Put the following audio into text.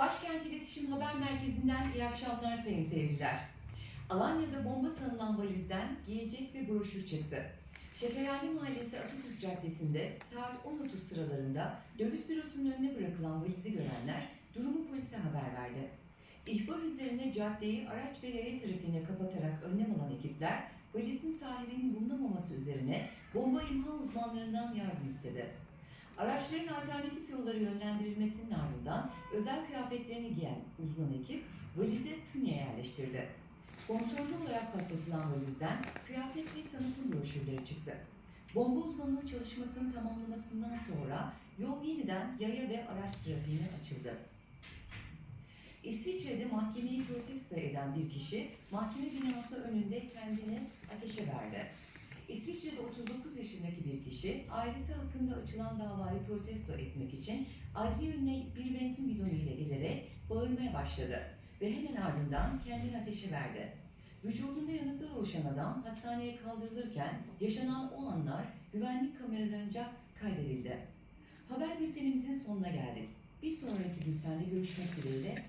Başkent İletişim Haber Merkezi'nden iyi akşamlar sayın seyirciler. Alanya'da bomba sanılan valizden giyecek ve broşür çıktı. Şekerhane Mahallesi Atatürk Caddesi'nde saat 10.30 sıralarında döviz bürosunun önüne bırakılan valizi görenler durumu polise haber verdi. İhbar üzerine caddeyi araç ve yaya trafiğine kapatarak önlem alan ekipler valizin sahibinin bulunamaması üzerine bomba imha uzmanlarından yardım istedi. Araçların alternatif yollara yönlendirilmesinin ardından özel kıyafetlerini giyen uzman ekip valize fünye yerleştirdi. Kontrollü olarak patlatılan valizden kıyafet ve tanıtım broşürleri çıktı. Bomba uzmanının çalışmasını tamamlamasından sonra yol yeniden yaya ve araç trafiğine açıldı. İsviçre'de mahkemeyi protesto eden bir kişi mahkeme binası önünde kendini ateşe verdi. İsviçre'de 39 yaşındaki bir kişi ailesi hakkında açılan davayı protesto etmek için adli önüne bir benzin bidonu ile gelerek bağırmaya başladı ve hemen ardından kendini ateşe verdi. Vücudunda yanıklar oluşan adam hastaneye kaldırılırken yaşanan o anlar güvenlik kameralarınca kaydedildi. Haber bültenimizin sonuna geldik. Bir sonraki bültende görüşmek dileğiyle.